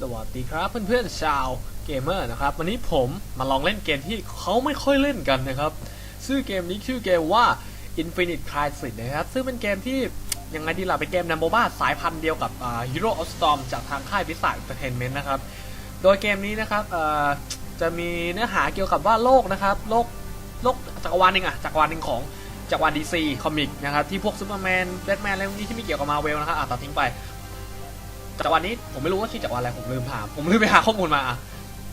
สวัสดีครับเพื่อนๆชาวเกมเมอร์นะครับ วันนี้ผมมาลองเล่นเกมที่เขาไม่ค่อยเล่นกันนะครับ ชื่อเกมนี้ชื่อเกมว่า Infinite Crisis นะครับ ซึ่งเป็นเกมที่ยังไงดีล่ะเป็นเกมนัมโบบ้าสายพันธุ์เดียวกับ Hero of Storm จากทางค่ายวิสา Entertainment นะครับ โดยเกมนี้นะครับจะมีเนื้อหาเกี่ยวกับว่าโลกนะครับโลกโลกจักรวาลหนึ่งอะจักรวาลหนึ่งของจักรวาลดีซีคอมิกนะครับที่พวกซูเปอร์แมนแบทแมนอะไรพวกนี้ที่ไม่เกี่ยวกับมาเวลนะครับอะตัดทิ้งไป จักรวาลนี้ผมไม่รู้ว่าชื่อจักรวาลอะไรผมลืมถามผมลืมไปหาข้อมูลมา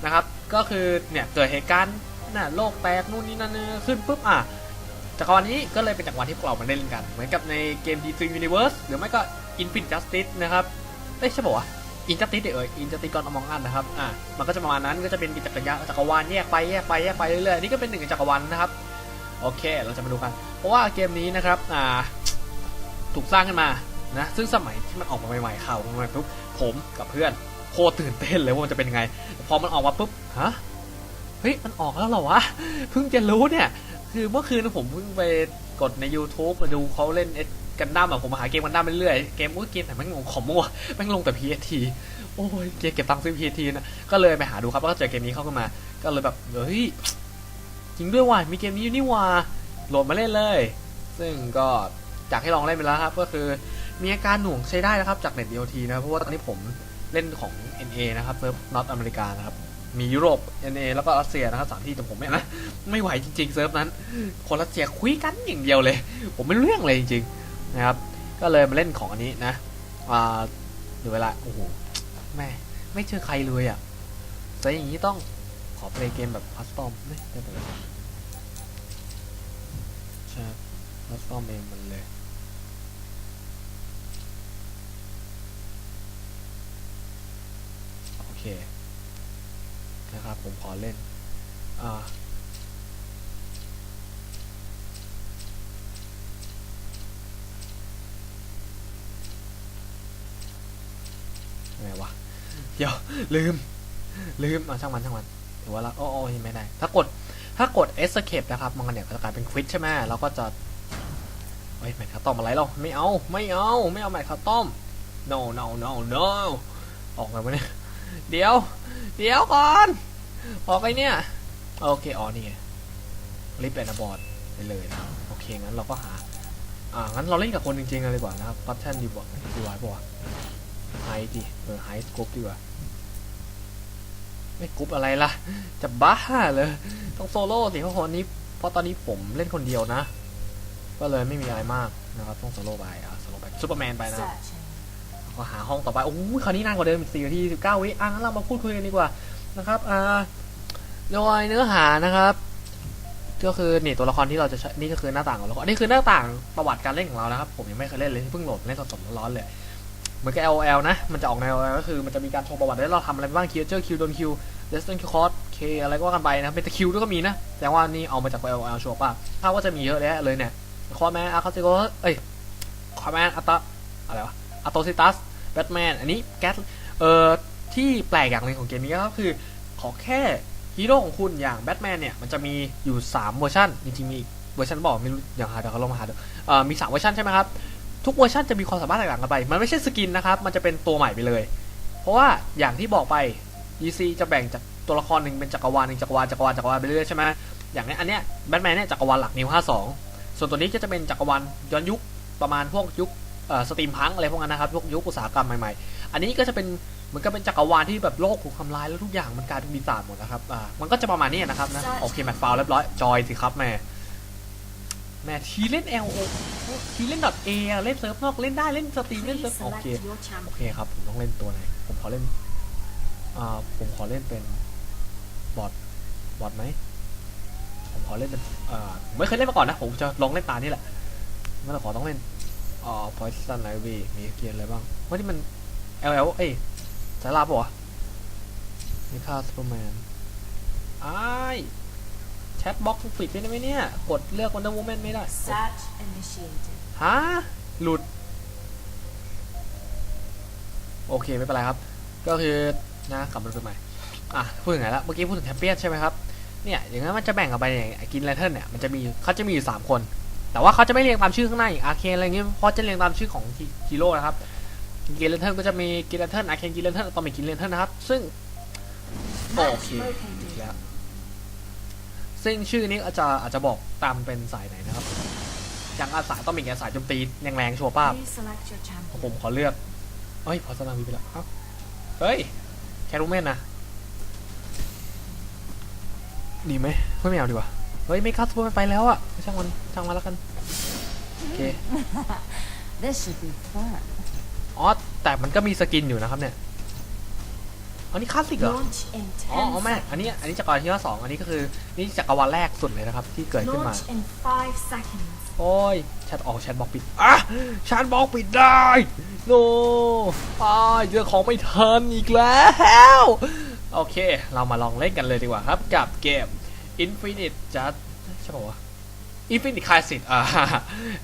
นะครับ ก็คือเนี่ยเกิดเหตุการณ์น่ะโลกแตกนู่นนี่นั่นขึ้นปุ๊บอะจักรวาลนี้ก็เลยเป็นจักรวาลที่พวกเรามาเล่นกัน เหมือนกับในเกม DC Universe หรือไม่ก็ Infinite Justice นะครับเอ้ยใช่ป่าวะอินจัสติสเอ่ยอินจัสติสก่อนอมองอันนะครับ อ่า มันก็จะประมาณนั้น ก็จะเป็นจักรยานจักรวาลแยกไปแยกไปแยกไปเรื่อยๆ นี่ก็เป็นหนึ่งในจักรวาลนะครับ โอเค เราจะมาดูกัน เพราะว่าเกมนี้นะครับ อ่า ถูกสร้างขึ้นมา นะซึ่งสมัยที่มันออกมาใหม่ๆข่าวมาใหม่ปุ๊บผมกับเพื่อนโคตรตื่นเต้นเลยว่ามันจะเป็นยังไง พอมันออกมาปุ๊บฮะเฮ้ยมันออกแล้วเหรอวะเพิ่งจะรู้เนี่ย คือเมื่อคืนผมเพิ่งไปกดใน YouTube มาดูเขาเล่นเอ็ดกันดั้มอะผมมาหาเกมกันดั้มไปเรื่อยเกมอุ้ยเกมแต่แม่งลงขอมั่วแม่งลงแต่ PST โอ้ยเกมเก็บตังค์ซื้อ PST นะก็เลยไปหาดูครับแล้วก็เจอเกมนี้เข้ามา ก็เลยแบบเฮ้ยจริงด้วยว่ะมีเกมนี้อยู่นี่ว่ะโหลดมาเล่นเลย ซึ่งก็จากให้ลองเล่นไปแล้วครับ ก็คือ มีอาการหน่วงใช้ได้นะครับจากเน็ต DOT นะเพราะว่าตอนนี้ผมเล่นของ NA นะครับเซิร์ฟนอตอเมริกานะครับมียุโรป NA แล้วก็รัสเซียนะครับสามที่แต่ผมไม่นะไม่ไหวจริงๆเซิร์ฟนั้น คนรัสเซียคุยกันอย่างเดียวเลย ผมไม่รู้เรื่องเลยจริงๆนะครับก็เลยมาเล่นของอันนี้นะอ่าดูเวลาโอ้โหแม่ไม่เจอใครเลยอะแต่อย่างนี้ต้องขอเพลย์เกมแบบคัสตอมไม่ได้ไปเลยใช่คัสตอมเองมันเลย เคนะครับ ผมขอเล่นอ่าไงวะ เดี๋ยว ลืม ลืมอะช่างมันช่างมันถือว่าเราโอ้โอ้ยไม่ได้ ถ้ากด ถ้ากด escape นะครับ มันเนี่ยจะกลายเป็น quit ใช่ไหมเราก็จะเฮ้ยแมทคาต้อมอะไรเราไม่เอา ไม่เอา ไม่เอาแมทคาต้อม no no no no ออกไงวะเนี่ย เดี๋ยว เดี๋ยวก่อน ออกไปเนี่ย โอเคอ๋อนี่ไงลิฟต์แอนบอร์ดไปเลยนะโอเค งั้นเราก็หา อ่า งั้นเราเล่นกับคนจริงๆกันเลยดีกว่านะครับพัทเทนดีกว่าดีกว่าปะไฮดิเออไฮกรุ๊ปดีกว่า ไม่กรุ๊ปอะไรล่ะ จะบ้าเลย ต้องโซโล่สิเพราะคนนี้ เพราะตอนนี้ผมเล่นคนเดียวนะ ก็เลยไม่มีอะไรมากนะครับ ต้องโซโล่ไปอะโซโล่ไปซูเปอร์แมนไปนะ ครับ Searching. ก็หาห้องต่อไป โอ้ยคราวนี้นานกว่าเดิมสี่นาทีสิบเก้าวิอะงั้นเรามาพูดคุยกันดีกว่านะครับ อ่า โดยเนื้อหานะครับก็คือนี่ตัวละครที่เราจะใช้นี่ก็คือหน้าต่างของละครนี่คือหน้าต่างประวัติการเล่นของเรานะครับ ผมยังไม่เคยเล่นเลยเพิ่งโหลดเล่นสดๆร้อนๆเลยเหมือนกับ LOL นะ มันจะออกใน LOL ก็คือมันจะมีการโชว์ประวัติได้เราทำอะไรบ้างคิวเจอร์คิวโดนคิวเดสตันคิวคอร์สเคอะไรก็ว่ากันไปนะเป็นตะคิวด้วยก็มีนะ แต่ว่านี่เอามาจาก LOL ชัวร์ป่ะถ้าว่าจะมีเยอะแยะเลยเนี่ยคอแมนอาร์คาซิโกเอ้ยคอแมนอัตตาอะไรวะ อัตโตซิตัสแบทแมนอันนี้แก๊สเอ่อที่แปลกอย่างหนึ่งของเกมนี้ก็คือ ขอแค่ฮีโร่ของคุณอย่างแบทแมนเนี่ย มันจะมีอยู่ 3 เวอร์ชันจริงๆมีอีเวอร์ชันบอกไม่รู้อย่างหาเดี๋ยวเขาลองมาหาดูเอ่อมี 3 เวอร์ชันใช่ไหมครับ ทุกเวอร์ชันจะมีความสามารถต่างกันไป มันไม่ใช่สกินนะครับ มันจะเป็นตัวใหม่ไปเลย เพราะว่าอย่างที่บอกไป DC จะแบ่งจากตัวละครหนึ่งเป็นจักรวาลหนึ่งจักรวาลจักรวาลจักรวาลไปเรื่อยใช่ไหมอย่างนี้อันเนี้ยแบทแมนเนี่ยจักรวาลหลักนิว52 ส่วนตัวนี้ก็จะเป็นจักรวาลย้อนยุคประมาณพวกยุค สตรีมพังอะไรพวกนั้นนะครับพวกยุคอุตสาหกรรมใหม่ๆ อันนี้ก็จะเป็นเหมือนกับเป็นจักรวาลที่แบบโลกถูกทำลายแล้วทุกอย่างมันกลายเป็นปีศาจหมดนะครับอ่ามันก็จะประมาณนี้นะครับนะโอเคแมตช์ฟาวล์เรียบร้อยจอยสิครับแม่แม่ทีเล่น L O ทีเล่น .a อะเล่นเซิร์ฟนอกเล่นได้เล่นสตรีมเล่น Please เซิร์ฟโอ select เค your โอ champion. เคครับผมต้องเล่นตัวไหนผมขอเล่นอ่าผมขอเล่นเป็นบอทบอทไหมผมขอเล่นเป็นอ่าผมไม่เคยเล่นมาก่อนนะผมจะลองเล่นตานี่แหละงั้นเราขอต้องเล่น อ่า Poison Ivy มีเกียร์อะไรบ้างว่าที่มัน LL เอ้ยสายลาบปะวะมีค่าซูเปอร์แมนอ้ายแชทบ็อกซ์ปิดไปได้ไหมเนี่ย กดเลือก Wonder Woman ไม่ได้ Search initiated. ฮะหลุด โอเค ไม่เป็นไรครับ ก็คือนะกลับมาดูใหม่ อะ พูดถึงไหนละเมื่อกี้พูดถึงแชมเปี้ยนใช่ไหมครับ เนี่ย อย่างนั้นมันจะแบ่งออกไปอย่างกินแลนเทิร์นเนี่ย มันจะมีเขาจะมีอยู่สามคน แต่ว่าเขาจะไม่เรียงตามชื่อข้างหน้าอางอาเคนอะไรเงี้ยเพราะจะเรียงตามชื่อของฮีโร่นะครับกินเลนเทิร์นก็จะมีกินเลนเทิร์นอาเคนกินเลนเทิร์นตอมิกกินเลนเทิร์นนะครับ ซึ่งโอเคดีแล้วซึ่งชื่อนี้อาจจะอาจจะบอกตามเป็นสายไหนนะครับอย่างอาสายต้องมีแกสายโจมตีแรงๆชัวร์ป้าผมขอเลือกเฮ้ยพอสนาวีไปแล้วเอ้าเฮ้ยแครูเมนนะดีไหมไม่ไม่เอาดีกว่า ฮ้ยไม่คัสซูเปอร์แมนไปแล้วอะช่างมันช่างมันแล้วกันโอเค This should be fun. อ๋อแต่มันก็มีสกินอยู่นะครับเนี่ยอันนี้คลาสสิกเหรอ Launch in อ๋อ10อ๋อแม่อันนี้อันนี้จักรวาลที่ว่าสองอันนี้ก็คือนี่จักรวาลแรกสุดเลยนะครับ ที่เกิด seconds. ขึ้นมา Launch in 5 seconds. โอ้ยแชทออกแชทบอกปิดอะแชทบอกปิดได้โนอ้ายเจอของไม่ทันอีกแล้ว โอเค เรามาลองเล่นกันเลยดีกว่าครับกับเกม อินฟินิตจัดใช่ป่าวะอินฟินิตคลาสสิกอ่า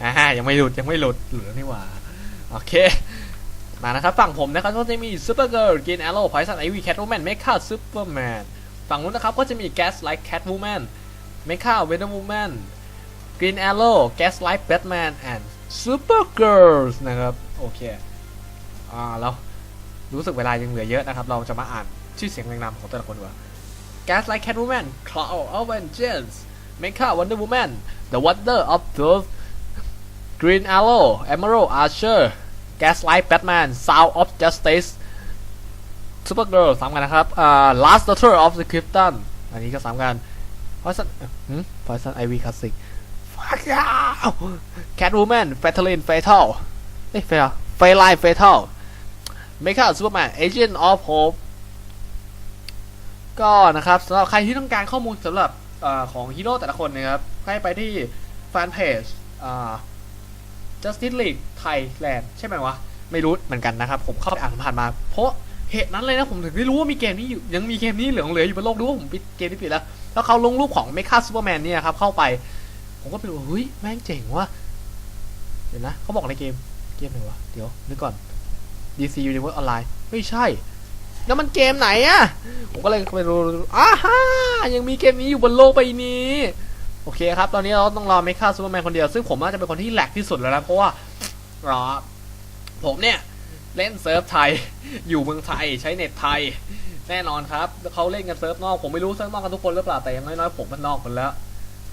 อ่ายังไม่หลุดยังไม่หลุดหลุดนี่หว่า โอเค มานะครับ ฝั่งผมนะครับก็จะมีซูเปอร์เกิร์ลกินแอโล่ไพซันไอวีแคทวูแมนเมคาซูเปอร์แมนฝั่งนู้นนะครับก็จะมีแก๊สไลท์แคทวูแมนเมคาเวนอมวูแมนกรีนแอโล่แก๊สไลท์แบทแมนแอนด์ซูเปอร์เกิร์ลนะครับ โอเค อ่าแล้วรู้สึกเวลายังเหลือเยอะนะครับ เราจะมาอ่านชื่อเสียงเรียงนามของแต่ละคนกว่า Gaslight Catwoman Cloud of Vengeance Mecha Wonder Woman The Wonder of Truth Green Arrow Emerald Archer Gaslight Batman Sound of Justice Supergirl สามกันนะครับอ่า Last Daughter of the Krypton อันนี้ก็สามกัน Poison หืม Poison Ivy Classic Fuck yeah Catwoman Fatalin Fatal เอ้ย Fatal Feline Fatal Mecha Superman Agent of Hope ก็นะครับสำหรับใครที่ต้องการข้อมูลสำหรับอของฮีโร่แต่ละคนนะครับ ให้ไปที่แฟนเพจ Justice League Thailand ใช่ไหมวะ ไม่รู้เหมือนกันนะครับ ผมเข้าไปอ่านผ่านมา เพราะเหตุนั้นเลยนะผมถึงได้รู้ว่ามีเกมนี้อยู่ยังมีเกมนี้เหลือเหลืออยู่บนโลกดูว่าผมปิดเกมที่ปิดแล้ว แล้วเขาลงรูปของเมคาซูเปอร์แมนเนี่ยครับ เข้าไป ผมก็ไปดูว่าเฮ้ยแม่งเจ๋งว่ะเดี๋ยวนะเขาบอกในเกมเกมไหนวะเดี๋ยวนึกก่อน DC Universe Online ไม่ใช่ แล้วมันเกมไหนอะผมก็เลยไปดูอ้าฮ่ายังมีเกมนี้อยู่บนโลกใบนี้ โอเคครับ ตอนนี้เราต้องรอเมคาซูเปอร์แมนคนเดียว ซึ่งผมน่าจะเป็นคนที่แหลกที่สุดแล้วนะ เพราะว่ารอผมเนี่ยเล่นเซิร์ฟไทย อยู่เมืองไทยใช้เน็ตไทย แน่นอนครับเขาเล่นกันเซิร์ฟนอก ผมไม่รู้เซิร์ฟนอกกันทุกคนหรือเปล่า แต่อยังน้อยๆผมมันนอกหมดแล้ว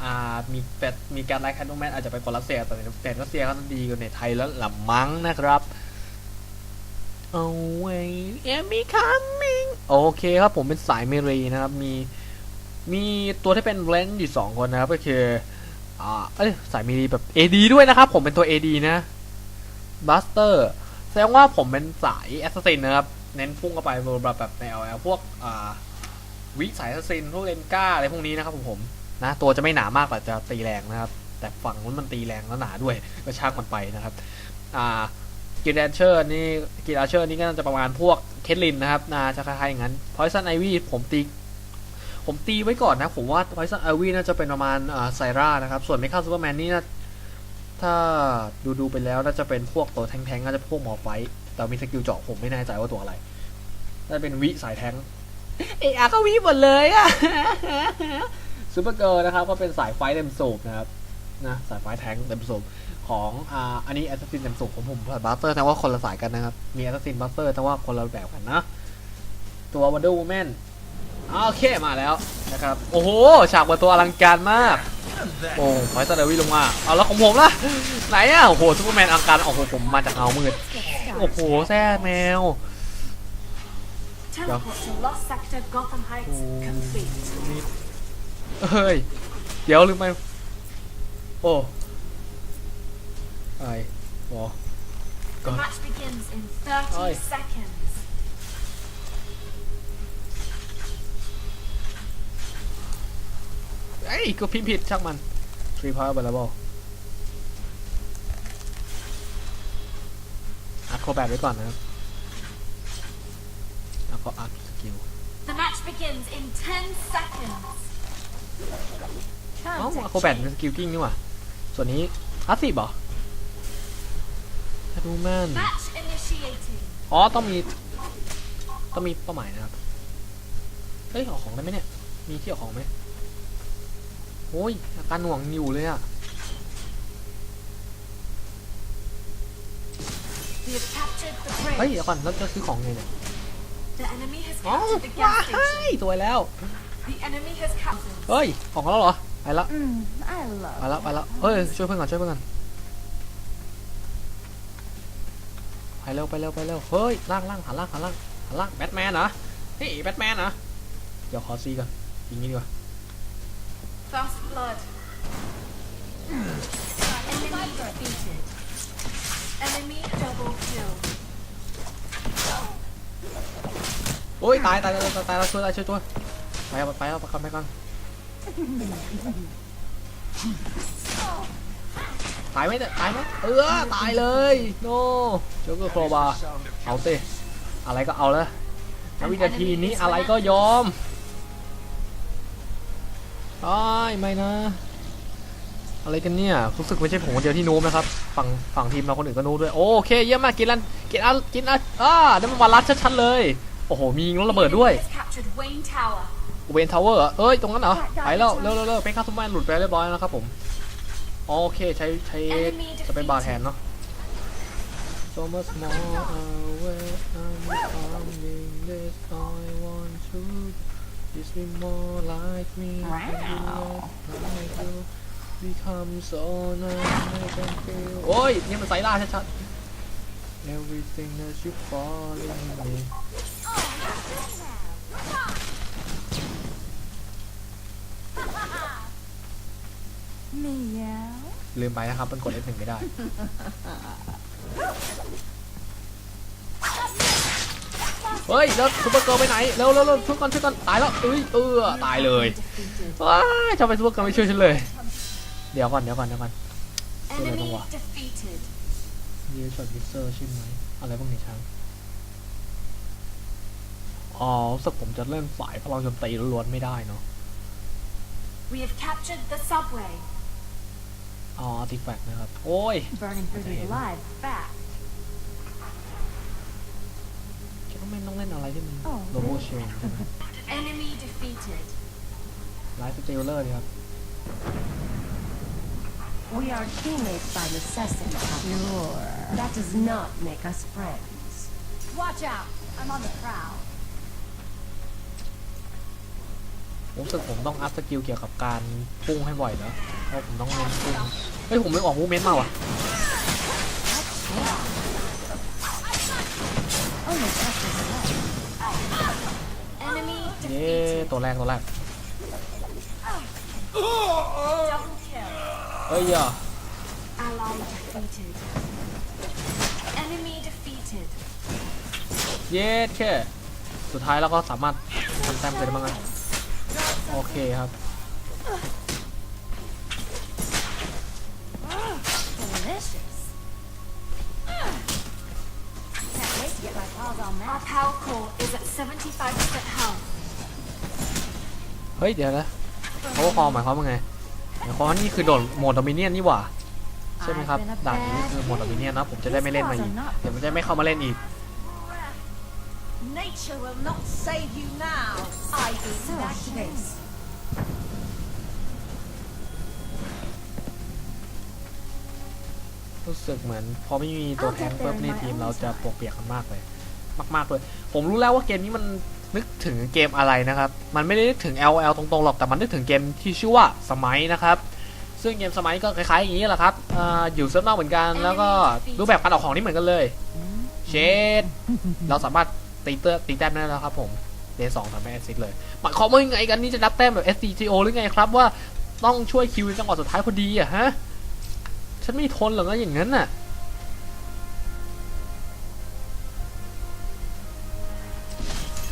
อ่ามีแต่มีการไลค์แคนโดแมนอาจจะเป็นคนรัสเซียแต่แต่รัสเซียก็ดีกว่าเน็ตไทยแล้วละมั้งนะครับ away I'm coming โอเคครับผมเป็นสายเมรีนะครับ มี มีตัวที่เป็นเลนอยู่สองคนนะครับ ก็คือ อ่า เอ้ย สายเมรีแบบ AD ด้วยนะครับ ผมเป็นตัว AD นะบัสเตอร์แสดงว่าผมเป็นสายแอสซัสซินนะครับ เน้นพุ่งเข้าไปแบบแบบใน LL พวก อ่า วิสายแอสซัสซินพวกเลนก้าอะไรพวกนี้นะครับผมผมนะ ตัวจะไม่หนามากแต่จะตีแรงนะครับ แต่ฝั่งนู้นมันตีแรงแล้วหนาด้วย ก็ชางมันไปนะครับ อ่า กิลแดนเชอร์นี่กิลแดนเชอร์นี่ก็น่าจะประมาณพวกเคทลินนะครับน่าจะคล้ายๆอย่างนั้นพอยซันไอวี่ผมตี ผมตีไว้ก่อนนะ ผมว่าพอยซันไอวี่น่าจะเป็นประมาณอ่าไซร่านะครับ ส่วนเมคาซูเปอร์แมนนี่น่าถ้าดูดูๆไปแล้วน่าจะเป็นพวกตัวแทงๆน่าจะพวกหมอไฟท์แต่มีสกิลเจาะผมไม่แน่ใจว่าตัวอะไรน่าจะเป็นวิสายแทงเออาก็วิหมดเลยอะซูเปอร์เกิร์ลนะครับก็เป็นสายไฟท์เต็มสูบนะครับ นะสายไฟท์แทงเต็มสูบของอ่าอันนี้แอสซัสซินเต็มสูงของผมบัสเตอร์แต่ว่าคนละสายกันนะครับ มีแอสซัสซินบัสเตอร์แต่ว่าคนละแบบกันนะ ตัว Wonder Woman อ่าโอเคมาแล้วนะครับ โอ้โห ฉากเปิดตัวอลังการมาก โอ้ไฟสเตอร์วิลงมา เอาแล้วของผมล่ะ ไหนอะ โอ้โหซูเปอร์แมนอลังการโอ้โหผมมาจากเงามืด โอ้โห แซ่แมว Teleport to Lost Sector Gotham Heights Oh. complete. เฮ้ย เดี๋ยวลืมไป โอ้ไอ้โอ้ The God. match begins in 30 Oi. seconds. เอ้ยก็พิมพ์ผิดช่างมัน three power available อัดโคแบทไว้ก่อนนะครับแล้วก็อัดสกิล The match begins in 10 seconds. เอ้า Turn อะโคแบทเป็นสกิลกิ้งนี่หว่า ส่วนนี้อาร์ซีบเหรอดูแมน Match initiating. อ๋อ ต้องมี ต้องมีเป้าหมายนะครับ เฮ้ย ออกของได้ไหมเนี่ย มีที่ออกของไหมโอ้ยอาการหน่วงอยู่เลยอะ We have captured the เฮ้ย bridge. เดี๋ยวก่อนแล้วจะซื้อของไงเนี่ย The enemy has อ๋อ captured the ว้า gas ย station. สวยแล้ว The enemy has captured. เฮ้ย ของแล้วเหรอ ไปละ Mm, I love ไปละไปละเฮ้ยช่วยเพื่อนก่อนช่วยเพื่อนก่อนไปเร็วไปเร็วไปเร็วเฮ้ยล่างล่างหันล่างหันล่างหันล่างแบทแมนเหรอเฮ้ยแบทแมนเหรอเดี๋ยวขอซีก่อนอย่างนี้ดีกว่า First blood. Enemy defeated. Enemy double kill. โอ้ยตายตายตายตายตายแล้วช่วยตายช่วยช่วยไปเอาไปเอาไปก่อนไปก่อน ตายไหมเนี่ยตายไหมเออตายเลยโนเจ้าก็โครบาเอาเต้อะไรก็เอาแล้วณวินาทีนี้อะไรก็ยอมไอ้ายไม่นะ อะไรกันเนี่ยรู้สึกไม่ใช่ผมคนเดียวที่โน้มนะครับฝั่งฝั่งทีมเราคนอื่นก็โน้มด้วยโอเคเยี่ยมมากกินอันกินอันกินอันอ่านั่นมันวารัสชัดๆเลย โอ้โหมียิงรถระเบิดด้วย The enemy has captured Wayne Tower. เวนทาวเวอร์เอ้ย ตรงนั้นเหรอ ไปแล้ว เร็วเร็วเร็วเป็นคาสแมนหลุดไปเรียบร้อยแล้วนะครับผม โอเค ใช้ ใช้จะเป็นบาร์แทนเนาะ So much more away I'm coming this I want to This be more like me and you like you Become so nice I can feel โอ้ย นี่มันไซล่าชัดๆ Everything that you fall in me Meow. ลืมไปนะครับมันกด F1 ไม่ได้ เฮ้ยแล้วซูเปอร์เกิร์ลไปไหนเร็วเร็วเร็วช่วยกันช่วยกันตายแล้วเอ้ยเออตายเลย Defeated. ว้ายทำไมซูเปอร์เกิร์ลไม่ช่วยฉันเลย เดี๋ยวก่อนเดี๋ยวก่อนเดี๋ยวก่อน Enemy Wah. defeated. เยช็อตมิเซอร์ใช่ไหมอะไรบ้างเนี่ยช้างอ๋อรู้สึกผมจะเล่นสายพลังโจมตีล้วนๆไม่ได้เนาะ We have captured the subway. อ๋ออาร์ติแฟกต์นะครับ โอ้ย Burning through these Damn. lives fast. คิดว่าไม่ต้องเล่นอะไรที่มันอ๋อ โลโบเชนใช่ไหม Enemy defeated. ไลฟ์สเตลเลอร์ดีครับ We are teammates by necessity. Sure. That does not make us friends. Watch out! I'm on the prowl. รู้สึกผมต้องอัพสกิลเกี่ยวกับการพุ่งให้บ่อยแล้วเพราะผมต้องเน้นพุ่งเฮ้ยผมไม่ออกมูเมนต์มาว่ะเย้ตัวแรกตัวแรกเฮ้ยอะเย้แค่สุดท้ายเราก็สามารถทำแต้มกันได้บ้างนะ โอเคครับ delicious. Can't wait to get my paws on Our that. power core is at 75% health. เฮ้ย เดี๋ยวนะเขาคอหมายความว่าไงหมายความว่านี่คือโดดโหมดดอมิเนียนนี่หว่า ใช่ไหมครับ ด่านนี้คือโหมดดอมิเนียนนะ ผมจะได้ไม่เล่นมาอีก เดี๋ยวผมจะไม่เข้ามาเล่นอีก Nature will not save you now. I eat So that shame. รู้สึกเหมือนพอไม่มีตัวแทงปุ๊บในทีมเราจะปวกเปียกกันมากเลย มากๆเลย ผมรู้แล้วว่าเกมนี้มันนึกถึงเกมอะไรนะครับ มันไม่ได้นึกถึง LOL ตรงๆหรอกแต่มันนึกถึงเกมที่ชื่อว่าสมัยนะครับ ซึ่งเกมสมัยก็คล้ายๆอย่างนี้แหละครับออยู่เซิร์ฟนอกเหมือนกัน แล้วก็รูปแบบการออกของนี่เหมือนกันเลย เชดเราสามารถตีเตอร์ตีแต้มได้แล้วครับผมเดสองทำให้แอสซิสเลยหมายความว่ายังไงกันนี่จะนับแต้มแบบ SCGO หรือไงครับว่าต้องช่วยคิวในจังหวะสุดท้ายพอดีอะฮะ ฉันไม่ทนหรอกนะอย่างนั้นน่ะ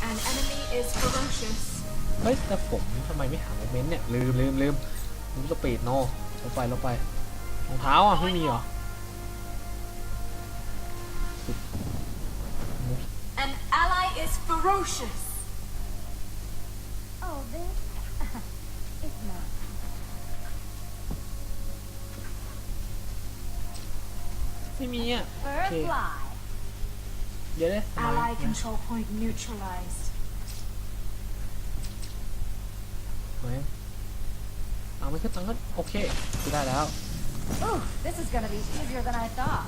An enemy is ferocious. เฮ้ย แต่ผมทำไมไม่หาโมเมนต์เนี่ย ลืมลืมลืมลืมสปีดโนลงไปลงไปรองเท้าอะ ไม่มีเหรอ An ally is ferocious. Oh, this? ไม่มีอ่ะ First Okay. fly. เดี๋ยวเลย Ally control point neutralized. ไหนเอาไม่ขึ้นตังขึ้นโอเคคือได้แล้ว Ooh, this is gonna be easier than I thought.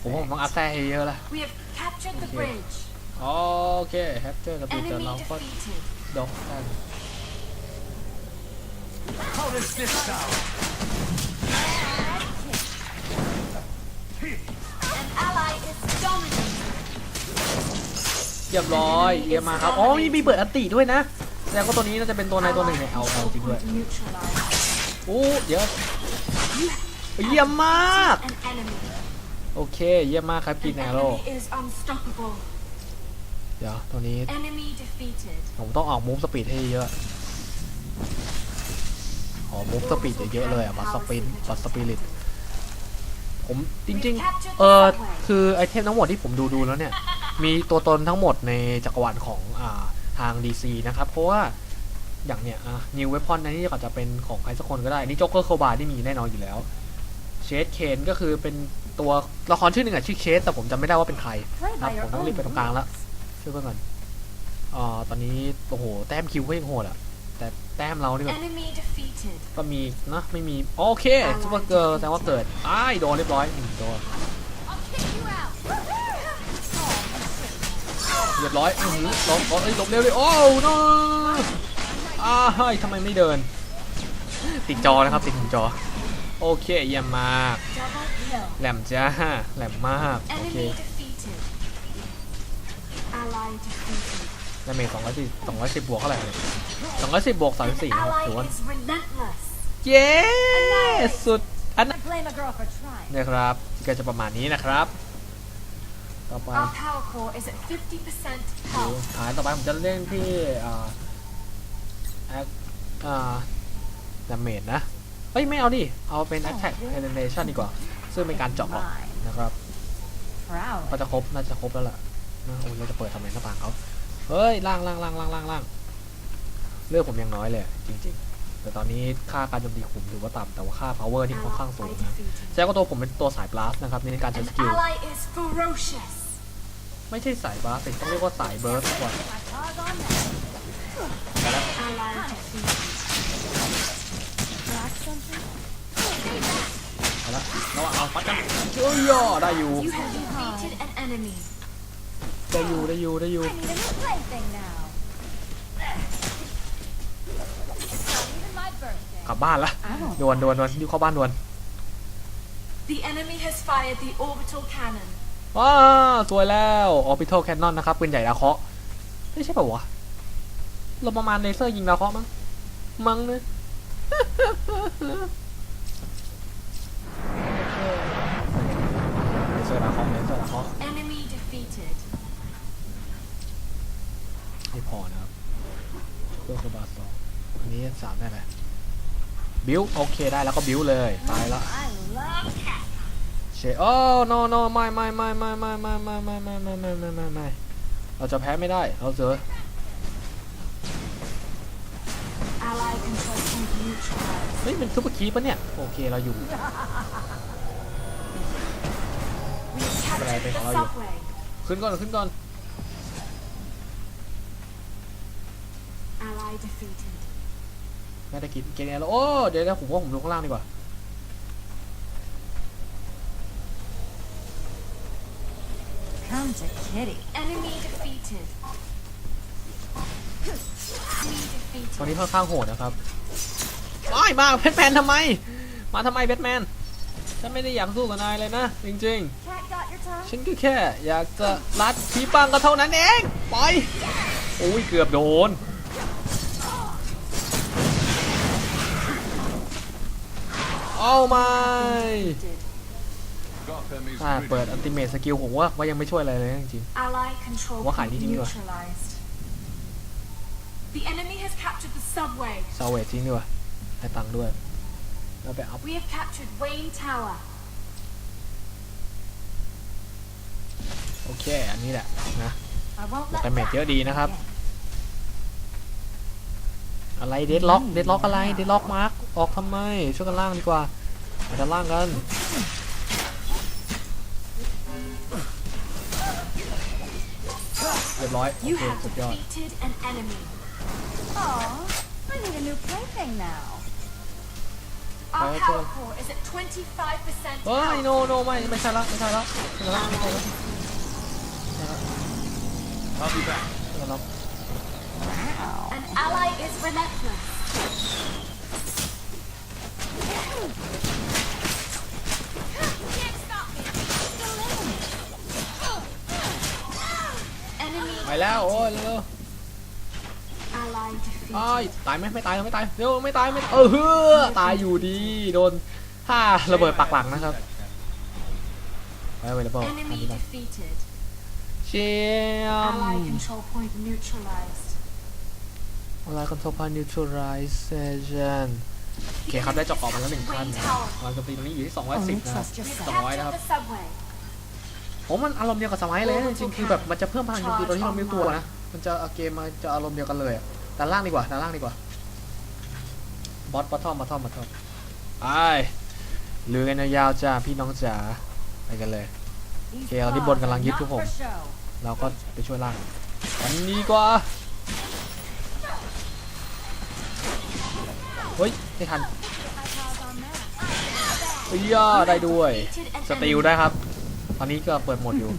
ผมว่าผมต้องอัพแซ่ให้เยอะละ We have captured the Okay. bridge. โอเคแฮปเจอร์กับดูเจอ Enemy เราก็ defeated. ดอกกัน How does this sound? เรียบร้อยเยี่ยมมากครับ อ๋อมีมีเปิดอันติด้วยนะ แสดงว่าตัวนี้น่าจะเป็นตัวในตัวหนึ่งเนี่ยเอาเอา Control จริงด้วย point neutralized. โอ้เดี๋ยวเยี่ยมมาก An enemy. โอเค เยี่ยมมากครับกิ An นแนโร่ enemy is unstoppable. เดี๋ยวตัวนี้ Enemy defeated. ผมต้องออกมูฟสปีดให้เยอะขอมูฟสปีดเยอะๆเลยอะบัสสปินบัสสปิริต ผมจริง ๆ เออคือไอเทมทั้งหมดที่ผมดูดูๆแล้วเนี่ย มีตัวตนทั้งหมดในจักรวาลของอ่าทาง DC นะครับ เพราะว่าอย่างเนี้ยอะนิวเวพอนอันนี้อาจจะเป็นของใครสักคนก็ได้ นี่จ็อกเกอร์โคบาที่มีแน่นอนอยู่แล้วเชดเคนก็คือเป็นตัวละครชื่อหนึ่งอะชื่อเชดแต่ผมจำไม่ได้ว่าเป็นใคร Play ครับ by ผ your มต้องรีบไปตรงกลาง own แล้ว rules. ช่วยเพื่อนก่อนอ่าตอนนี้โอ้โหแต้มคิวก็ยังโหดอะ แต่แต้มเรานี่แบบ Enemy defeated. ก็มีนะไม่มีโอเคซูเปอร์เกิร์ลแต่ว่าเกิดอ้ายโดนเรียบร้อยหนึ่งตัว I'll kick you out. เรียบร้อยอื้อหือล้มล้มเอ้ยล้มเร็วเลยโอ้โนอ้าเฮ้ยทำไมไม่เดิน ติดจอนะครับติดถึงจอ โอเคเยี่ยมมาก Double kill. แหลมจ้าแหลมมากโอเค Enemy defeated. Ally defeated. ดาเมจสองร้อยสี่สองร้อยสิบบวกเท่าไหร่เนี่ยสองร้อยสิบบวกสามสิบสี่ An ครับ ally ถือว่า is relentless. เย้สุดอัน I blame a girl for trying. เนี่ยครับก็จะประมาณนี้นะครับ ต่อไป Our power core is at 50%ดู health. ฐานต่อไปผมจะเล่นที่อ่าแอคอ่าดาเมจนะเอ้ยไม่เอาดิ เอาเป็น attack elimination ดีกว่า ซึ่งเป็นการเจาะออกนะครับ Proud. ก็จะครบ น่าจะครบแล้วล่ะนะโอ้ยเราจะเปิดทำไมหน้าต่างเขา เฮ้ยล่างล่างล่างล่างล่างล่างเลือกผมยังน้อยเลยจริง ๆ แต่ตอนนี้ค่าการโจมตีขุมถือว่าต่ำแต่ว่าค่า power ที่ค่อนข้างสูง Ally นะ defeated. แสดงว่าตัวผมเป็นตัวสาย blast นะครับในการใช้ An สกิล ally is ferocious. ไม่ใช่สาย blast แต่ต้องเรียกว่าสาย burst มากกว่า My paws on that. Ally defeated. Got something? เอาละเราเอาปัดกันเอ้ยย่อได้อยู่ You have defeated an enemy. ได้อยู่ได้อยู่ได้อยู่ I need a new plaything now. It's not even my birthday. กลับบ้านละ I won't ดวนดวนดวนอยู่เข้าบ้านดวน The enemy has fired the orbital cannon. ว้าสวยแล้ว orbital cannon นะครับปืนใหญ่ดาวเคราะห์ไม่ใช่ป่าวะเราประมาณเลเซอร์ยิงดาวเคราะห์มั้งมั้งนะ เลเซอร์ดาวเคราะห์เลเซอร์ดาวเคราะห์ Enemy defeated. ไม่พอนะครับเพื่อคือบาสสองอันนี้สามได้ไหมบิวโอเคได้แล้วก็บิวเลยตายละ I love cat. เชโอ้ no no ไม่ไม่ไม่ไม่ไม่ไม่ไม่ไม่ไม่ไม่ไม่ไม่ไม่ไม่เราจะแพ้ไม่ได้เราเจอ Ally control point neutralized. เฮ้ยเป็นซุปเปอร์คีปะเนี่ย โอเคเราอยู่ We have captured Beh, the beh, subway. ขึ้นก่อนขึ้นก่อน Ally defeated. ไม่ได้กินเกเนแล้วโอ้เดี๋ยวนะผมว่าผมลงข้างล่างดีกว่า Come to kitty. Enemy defeated. Enemy ตอน defeated. นี้ค่อนข้างโหดนะครับว้ายมาแบทแมนทำไม มาทำไมแบทแมนฉันไม่ได้อยากสู้กับนายเลยนะ จริง Cat got your tongue? ๆฉันก็แค่อยากจะรัดขีปังก็เท่านั้นเองปล่อยโอ้ยเกือบโดน เอาไม่ Gotham is ถ้าเปิด rid อัลติเม e สกิลผมว่าว่ายังไม่ช่วยอะไรเลยนะจริง Ally control Wah, point ini juga. neutralized. The enemy has captured the subway. ๆซาเวจจริงดีกว่าให้ตังค์ด้วยแล้วไปอัพ We have captured Wayne Tower. โอเค อันนี้แหละนะ I won't let แต่เมจ that เยอะดีนะครับ happen อะไรเดดล็อกเดดล็อกอะไรเดดล็อกมาร์กออกทำไมช่วยกันล่างดีกว่ามาจะล่างกันเรียบร้อยโอ You เค have สุดยอด defeated an enemy. Aw, I need a new plaything now. Our Fire power to- core is at 25%เฮ้ย health. โนโนไม่ไม่ใช่ละไม่ใช่ละไม่ใช่ละไม่ใช่ละ I'll be back. ไม่ใช่ละ An ally is relentless. Enemy ไปแล้วโอ้ยเร็ว ally ๆอ้าย defeated. ตายไหมไม่ตายไม่ตายเร็วไม่ตายไม่เออเฮ้อตายอยู่ดีโดนห้าระเบิดปักหลังนะครับไปเวลเบิลอัน Enemy นี้นะ defeated. เชียม Ally control point neutralized. อะไรคอนโทรลพานิวทรัลไรเซชันโอเคครับได้จาะออกมาแล้วหนึ่งขั้นนะครับเราจะตีตรงนี้อยู่ที่ Only 210นะครับ trust We've yourself. 200นะครับผมมันอารมณ์เดียวกับสมัยเลยจริงๆคือแบบมันจะเพิ่มพลังโจมตีตอนที่เราไม่ตัวนะมันจะเอาเกมมาจะอารมณ์เดียวกันเลยด้านล่างดีกว่าด้านล่างดีกว่าบอสบอททอมบอททอมบอททอมไปลือกันยาวจ้าพี่น้องจ๋าไปกันเลย These Okay, I'll leave one claws galang are gift not to for home. show. เราก็ไปช่วยล่างอันนี้กว่า เฮ้ย ไม่ทันเฮ้ยย่าได้ด้วย Defeated an สติล enemy. ได้ครับ ตอนนี้ก็เปิดโหมดอยู่ I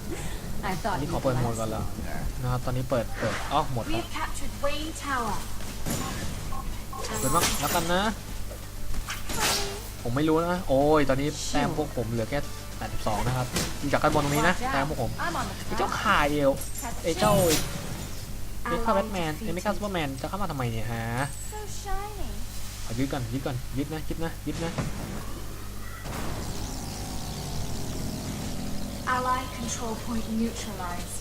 อัน thought นี้ you'd ขอเปิดโหมด last ก่อนแล้ว longer. นะครับ ตอนนี้เปิด เปิดอ๋อโหมด We ครับ have captured Wayne Tower. เปิดบ้างแล้วกันนะ ผมไม่รู้นะ โอ้ย ตอนนี้แต้มพวกผมเหลือแค่82นะครับดูจากกันบนตรงนี้นะ Watch แต้ม out. พวกผม I'm on the ไอ้เจ้า prowl. คาเอลไอ้เจ้าเมคา Ally แบทแมนไอ้เมคา defeated. ซูเปอร์แมนจะเข้ามาทำไมเนี่ยฮะ So shiny. เอายึดก่อนยึดก่อนยึดนะยึดนะยึดนะ Ally control point neutralized.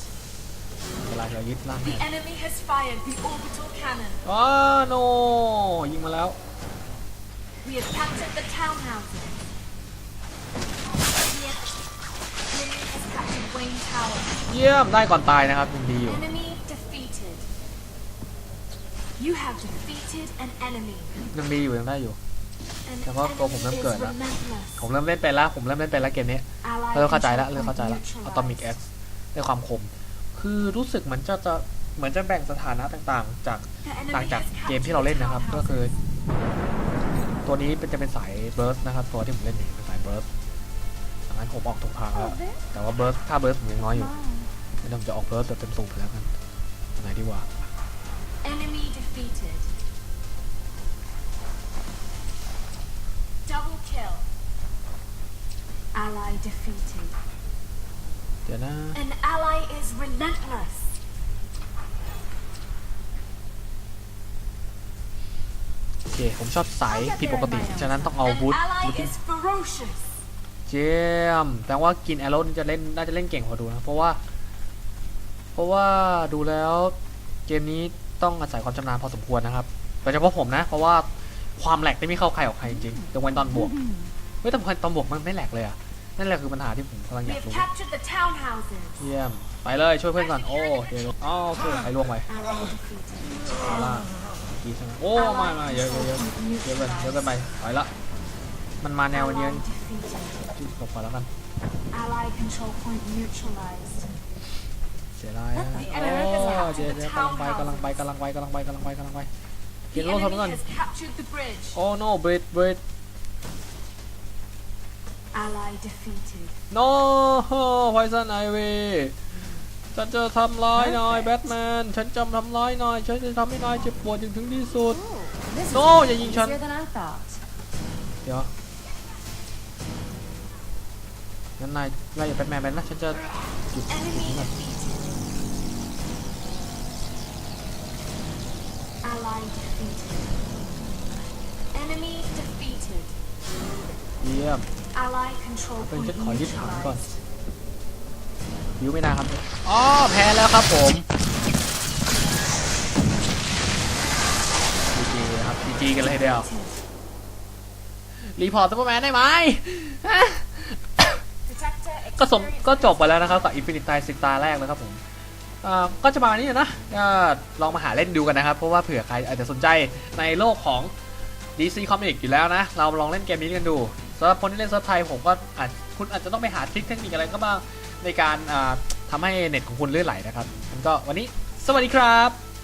เวลาเรายึดล่าง The enemy has fired the orbital cannon. อ๋อโนยิงมาแล้ว We have captured the townhouses. The enemy has captured Wayne Tower. เยี่ยมได้ก่อนตายนะครับยังดีอยู่ Enemy defeated. You have defeated an enemy. ยังดีอยู่ยังได้อยู่ An แต่ว่าตัวผมเริ่ม enemy เกิ is ดละ relentless. ผมเริ่มเล่นไปแล้วผมเริ่มเล่นไปแล้วเกมนี้ Ally เริ่มเข้าใจ control แล้วเริ่มเข้าใจ point แล้ว neutralized. Atomic X ได้ความคม คือรู้สึกเหมือนจะจะเหมือนจะแบ่งสถานะต่างๆ จาก The enemy ต่างจาก has เกมที่เราเล่นนะครับ captured ก็คือ townhouses. ตัวนี้เป็นจะเป็นสายเบิร์สนะครับ ตัวที่ผมเล่นอยู่เป็นสายเบิร์สดังนั้นผมออกถูกทางแล้ว แต่ว่าเบิร์สถ้าเบิร์สผมยังน้อยอยู่งั้นผมจะออกเบิร์สแบบเต็มสูบไปแล้วกันอันไหนดีกว่า Enemy defeated. Double kill. Ally defeated. เดี๋ยวนะ An ally is relentless. โอเค ผมชอบสายผิดปกติ ฉะนั้นต้องเอา An บูท ally บูท is ferocious. เจมส์แต่ว่ากินแอโร่นี่จะเล่นน่าจะเล่นเก่งพอดูนะ เพราะว่า เพราะว่าดูแล้วเกมนี้ ต้องอาศัยความชำนาญพอสมควรนะครับโดยเฉพาะผมนะ เพราะว่าความแหลกไม่มีเข้าใครออกใครจริงๆยกเว้นตอนบวกเฮ้ยแต่พอตอนบวกมันไม่แหลกเลยอะนั่นแหละคือปัญหาที่ผมกำลังอ We ยาก have รู้ captured the townhouses. เยี่ยม ไปเลยช่วยเพื่อนก่อน โอ้เดี๋ยวอ๋อโอเคใครล่วงไป Ally defeated. เอาล่ะกีใช่ไหมโอ้ไม่ไม่เยอะเยอะเยอะเยอะเกินเยอะเกินไปถอยละ มันมาแนวเนี้ย Ally defeated. จุดตกไปแล้วกัน Ally control point neutralized. เสียดายนะโอ้เดี๋ยวเดี๋ยวกำลังไปกำลังไปกำลังไปกำลังไปกำลังไปกำลังไปเกีย The ร์โลทำ enemy ก่อน has captured the bridge. โอ้ no บริดบริด Ally defeated. no ไวซันไอวีฉันจะทำร้ายนายแบทแมน ฉันจะทำร้ายนาย ฉันจะทำให้นายเจ็บปวดจนถึงที่สุด This is No, gonna be อย่ายิงฉัน easier than I thought. เดี๋ยวงั้นนายไล่แบทแมนไปนะ ฉันจะหยุด Enemy defeated. Ally defeated. Enemy defeated. เยี่ยม Ally control เป็น point จะขอยึดถังก่อน neutralized. ยิวไม่นานครับอ๋อแพ้แล้วครับผมจีจีครับจีจีกันเลยทีเดียว รีพอร์ตซูเปอร์แมนได้ไหม Detector ก็สม experience ก็จบไปแล้วนะครับกับ Infinite Tide สิตาแรกนะครับผมอ่า ก็จะประมาณนี้นะก็ลองมาหาเล่นดูกันนะครับ เพราะว่าเผื่อใครอาจจะสนใจในโลกของ DC Comic อยู่แล้วนะ เราลองเล่นเกมนี้กันดูสำหรับคนที่เล่นซับไทยผมก็อาจคุณอาจจะต้องไปหาทริคเทคนิคอะไรก็บ้างในการอ่าทำให้เน็ตของคุณเลื่นไหลนะครับก็วันนี้ สวัสดีครับ